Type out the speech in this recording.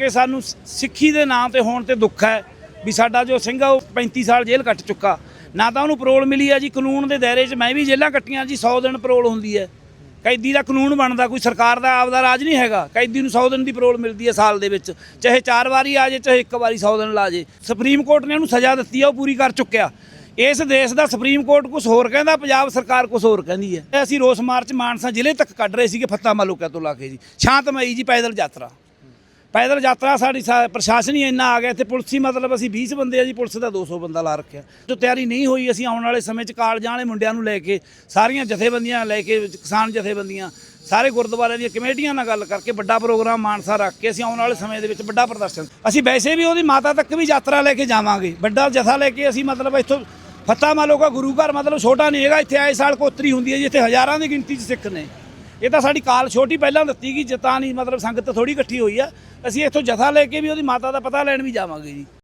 ਕਿ ਸਾਨੂੰ ਸਿੱਖੀ ਦੇ ਨਾਂ ਤੇ ਹੋਣ ਤੇ ਦੁੱਖ ਹੈ ਵੀ ਸਾਡਾ ਜੋ ਸਿੰਘ ਆ ਉਹ 35 ਸਾਲ ਜੇਲ੍ਹ ਕੱਟ ਚੁੱਕਾ। ਨਾ ਤਾਂ ਉਹਨੂੰ ਪਰੋਲ ਮਿਲੀ ਆ ਜੀ, ਕਾਨੂੰਨ ਦੇ ਦਾਇਰੇ 'ਚ ਮੈਂ ਵੀ ਜੇਲ੍ਹਾਂ ਕੱਟੀਆਂ ਜੀ 100 ਦਿਨ ਪਰੋਲ ਹੁੰਦੀ ਹੈ। ਕੈਦੀ ਦਾ ਕਾਨੂੰਨ ਬਣਦਾ, ਕੋਈ ਸਰਕਾਰ ਦਾ ਆਪਦਾ ਰਾਜ ਨਹੀਂ ਹੈਗਾ। ਕੈਦੀ ਨੂੰ 100 ਦਿਨ ਦੀ ਪਰੋਲ ਮਿਲਦੀ ਹੈ ਸਾਲ ਦੇ ਵਿੱਚ। ਚਾਹੇ ਚਾਰ ਵਾਰੀ ਆ ਜੇ, ਚਾਹੇ ਇੱਕ ਵਾਰੀ 100 ਦਿਨ ਲਾ ਜੇ। ਸੁਪਰੀਮ ਕੋਰਟ ਨੇ ਉਹਨੂੰ ਸਜ਼ਾ ਦਿੱਤੀ ਆ, ਉਹ ਪੂਰੀ ਕਰ ਚੁੱਕਿਆ। ਇਸ ਦੇਸ਼ ਦਾ ਸੁਪਰੀਮ ਕੋਰਟ ਕੁਝ ਹੋਰ ਕਹਿੰਦਾ, ਪੰਜਾਬ ਸਰਕਾਰ ਕੁਝ ਹੋਰ ਕਹਿੰਦੀ ਹੈ। ਅਸੀਂ ਰੋਸ ਮਾਰਚ ਮਾਨਸਾ ਜ਼ਿਲ੍ਹੇ ਤੱਕ ਕੱਢ ਰਹੇ ਸੀਗੇ, ਫੱਤਾ ਮਾਲੂਕਾ ਤੋਂ ਲਾ ਕੇ ਜੀ। ਸ਼ਾਂਤਮਈ ਜੀ, ਪੈਦਲ ਯਾਤਰਾ। ਪੈਦਲ ਯਾਤਰਾ ਸਾਡੀ ਸਾ- ਪ੍ਰਸ਼ਾਸਨ ਹੀ ਇੰਨਾ ਆ ਗਿਆ, ਇੱਥੇ ਪੁਲਿਸ ਹੀ ਮਤਲਬ ਅਸੀਂ 20 ਬੰਦੇ ਆ ਜੀ, ਪੁਲਿਸ ਦਾ 200 ਬੰਦਾ ਲਾ ਰੱਖਿਆ। ਜੋ ਤਿਆਰੀ ਨਹੀਂ ਹੋਈ, ਅਸੀਂ ਆਉਣ ਵਾਲੇ ਸਮੇਂ 'ਚ ਕਾਲਜਾਂ ਵਾਲੇ ਮੁੰਡਿਆਂ ਨੂੰ ਲੈ ਕੇ, ਸਾਰੀਆਂ ਜਥੇਬੰਦੀਆਂ ਲੈ ਕੇ, ਕਿਸਾਨ ਜਥੇਬੰਦੀਆਂ, ਸਾਰੇ ਗੁਰਦੁਆਰਿਆਂ ਦੀਆਂ ਕਮੇਟੀਆਂ ਨਾਲ ਗੱਲ ਕਰਕੇ ਵੱਡਾ ਪ੍ਰੋਗਰਾਮ ਮਾਨਸਾ ਰੱਖ ਕੇ ਅਸੀਂ ਆਉਣ ਵਾਲੇ ਸਮੇਂ ਦੇ ਵਿੱਚ ਵੱਡਾ ਪ੍ਰਦਰਸ਼ਨ। ਅਸੀਂ ਵੈਸੇ ਵੀ ਉਹਦੀ ਮਾਤਾ ਤੱਕ ਵੀ ਯਾਤਰਾ ਲੈ ਕੇ ਜਾਵਾਂਗੇ। ਵੱਡਾ ਜਥਾ ਲੈ ਕੇ ਅਸੀਂ ਮਤਲਬ ਇੱਥੋਂ ਫੱਤਾ ਮਾਲੋਕਾ ਗੁਰੂ ਘਰ ਮਤਲਬ ਛੋਟਾ ਨਹੀਂ ਹੈਗਾ, ਇੱਥੇ ਆਏ ਸਾਲ ਕੋਤਰੀ ਹੁੰਦੀ ਹੈ ਜੀ, ਇੱਥੇ ਹਜ਼ਾਰਾਂ ਦੀ ਗਿਣਤੀ 'ਚ ਸਿੱਖ ਨੇ। ਇਹ ਤਾਂ ਸਾਡੀ ਕਾਲ ਛੋਟੀ ਪਹਿਲਾਂ ਦਿੱਤੀ ਗਈ, ਜਤਾਂ ਨਹੀਂ, ਮਤਲਬ ਸੰਗਤ ਥੋੜੀ ਇਕੱਠੀ ਹੋਈ ਆ। ਅਸੀਂ ਇੱਥੋਂ ਜਥਾ ਲੈ ਕੇ ਵੀ ਉਹਦੀ ਮਾਤਾ ਦਾ ਪਤਾ ਲੈਣ ਵੀ ਜਾਵਾਂਗੇ ਜੀ।